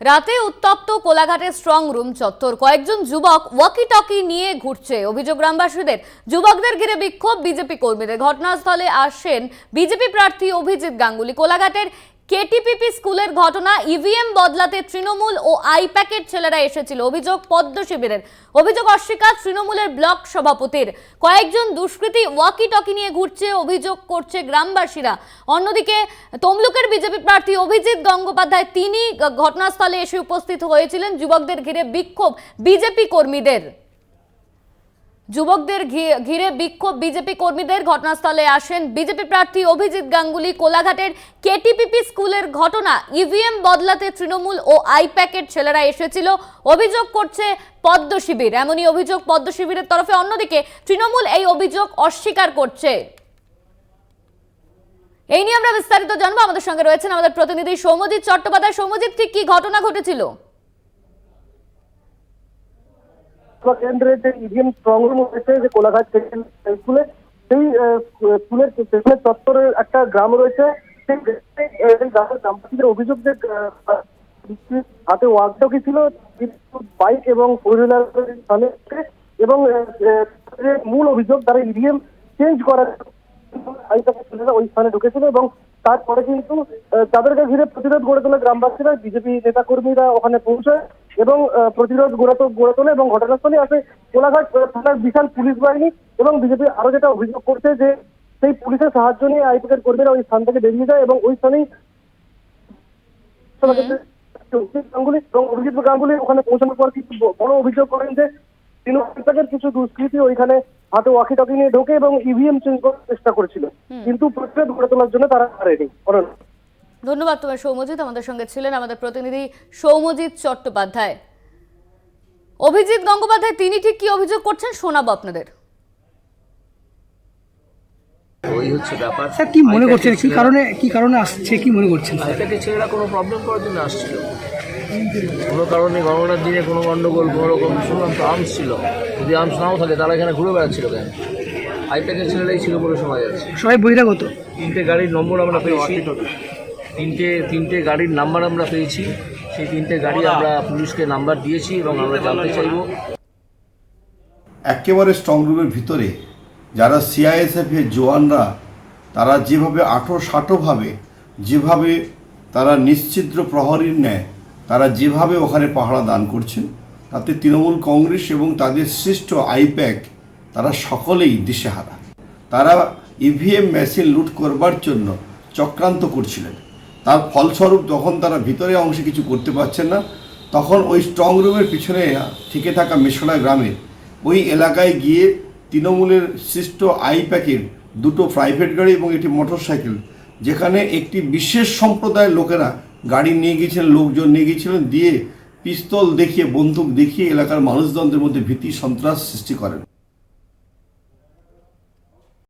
রাতে উত্তপ্ত কোলাঘাটের strong room চত্বর। কয়েকজন যুবক ওয়াকি টকি নিয়ে ঘুরছে। অভিযোগ, গ্রামবাসীদের যুবকদের ঘিরে বিক্ষোভ বিজেপি কর্মীদের। ঘটনাস্থলে আসেন বিজেপি প্রার্থী অভিজিৎ গাঙ্গুলি। কোলাঘাটের কেটিপিপি স্কুলের ঘটনা, ইভিএম বদলাতে তৃণমূল ও আইপ্যাকের ছেলেরা এসেছিল। অভিযোগ পদ্ম শিবিরের। অভিযোগ অস্বীকার তৃণমূলের ব্লক সভাপতির। কয়েকজন দুষ্কৃতী ওয়াকি টকি নিয়ে ঘুরছে, অভিযোগ করছে গ্রামবাসীরা। অন্যদিকে তমলুকের বিজেপি প্রার্থী অভিজিৎ গঙ্গোপাধ্যায়, তিনি ঘটনাস্থলে এসে উপস্থিত হয়েছিলেন। যুবকদের ঘিরে বিক্ষোভ বিজেপি কর্মীদের। যুবকদের ঘিরে বিক্ষোভ বিজেপি কর্মীদের ঘটনাস্থলে আসেন বিজেপি প্রার্থী অভিজিৎ গাঙ্গুলি। কোলাঘাটের কেটিপিপি স্কুলের ঘটনা ইভিএম বদলাতে তৃণমূল ও আইপ্যাকের ছেলেরা এসেছিল। অভিযোগ করছে পদ্ম শিবির। এমনই অভিযোগ পদ্ম শিবিরের তরফে। অন্যদিকে তৃণমূল এই অভিযোগ অস্বীকার করছে। এই নিয়ে আমরা বিস্তারিত জানব। আমাদের সঙ্গে রয়েছেন আমাদের প্রতিনিধি সৌমজিৎ চট্টোপাধ্যায়। সৌমজিৎ ঠিক কি ঘটনা ঘটেছিল? বা কেন্দ্রের যে ইভিএম স্ট্রং রুম রয়েছে, যে কোলাঘাট স্কুলে সেই স্কুলের পেছনের চত্বরের একটা গ্রাম রয়েছে। সেই গ্রামের গ্রামবাসীদের অভিযোগ যে হাতে ওয়াকটকি ছিল বাইক এবং ফোর হুইলার এবং মূল অভিযোগ তারা ইভিএম চেঞ্জ করার ওই স্থানে ঢুকেছিল এবং তারপরে কিন্তু তাদেরকে ঘিরে প্রতিরোধ গড়ে তোলে গ্রামবাসীরা, বিজেপি নেতাকর্মীরা ওখানে পৌঁছায়। এবং প্রতিরোধ গড়ে তো- গড়ে তোলে এবং ঘটনাস্থলে আসে কোলাঘাট থানার বিশাল পুলিশ বাহিনী এবং বিজেপি আরও যেটা অভিযোগ করছে যে সেই পুলিশের সাহায্য নিয়ে আইপিকের কর্মীরা ওই স্থান থেকে বেরিয়ে যায় এবং ওই স্থানেই অভিজিৎ গাঙ্গুলি এবং অভিজিৎ গাঙ্গুলি ওখানে পৌঁছানোর পর কিছু বড় অভিযোগ করেন যে তৃণমূলের কিছু দুষ্কৃতী ওইখানে হাতে ওয়াকি টকি নিয়ে ঢোকে এবং ইভিএম চেঞ্জ করার চেষ্টা করেছিল। কিন্তু প্রতিরোধ গড়ে তোলার জন্য তারা পারেনি ধন্যবাদ তোমার সৌমজিৎ। আমাদের সঙ্গে ছিলেন আমাদের প্রতিনিধি সৌমজিৎ চট্টোপাধ্যায়। অভিজিৎ গঙ্গোপাধ্যায় তিনি ঠিক কি অভিযোগ করছেন শোনাবো আপনাদের। ওই হচ্ছে ব্যাপার। স্যার কি মনে করছেন? কি কারণে কি কারণে আসছে? কি মনে করছেন? স্যার ছেলেরা কোনো প্রবলেম করার জন্য আসছিল? কোনো কারণে গণনার দিনে কোনো গন্ডগোল কোনো রকম শুনলাম তো আর্মস ছিল। যদি আর্মস নাও থাকে তারা এখানে ঘুরে বেড়াচ্ছিল কেন? আইপ্যাকের ছেলেরাই ছিল বলে শোনা যাচ্ছে। সবাই বহিরাগত। তিনটে গাড়ির নম্বর আমরা পেয়েছি। তিনটে তিনটে গাড়ির নাম্বার আমরা পেয়েছি। সেই তিনটে গাড়ি আমরা পুলিশকে নাম্বার দিয়েছি এবং আমরা জানতে চাইব। একেবারে স্ট্রংরুমের ভিতরে যারা সিআইএসএফ এর জওয়ানরা তারা যেভাবে আঠো সাটোভাবে যেভাবে তারা নিশ্চিদ্র প্রহরীর ন্যায় তারা যেভাবে ওখানে পাহারা দান করছেন তাতে তৃণমূল কংগ্রেস এবং তাদের শ্রেষ্ঠ আইপ্যাক তারা সকলেই দিশেহারা। তারা ইভিএম মেশিন লুট করবার জন্য চক্রান্ত করছিলেন। তার ফলস্বরূপ যখন তারা ভিতরে অংশে কিছু করতে পারছেন না, তখন ওই স্ট্রং রুমের পিছনে থেকে থাকা মেশলা গ্রামের ওই এলাকায় গিয়ে তৃণমূলের সৃষ্ট আইপ্যাকের দুটো প্রাইভেট গাড়ি এবং একটি মোটরসাইকেল যেখানে একটি বিশেষ সম্প্রদায়ের লোকেরা গাড়ি নিয়ে গিয়েছিলেন, লোকজন নিয়ে গিয়েছিলেন, দিয়ে পিস্তল দেখিয়ে, বন্দুক দেখিয়ে এলাকার মানুষজনদের মধ্যে ভীতি, সন্ত্রাস সৃষ্টি করেন।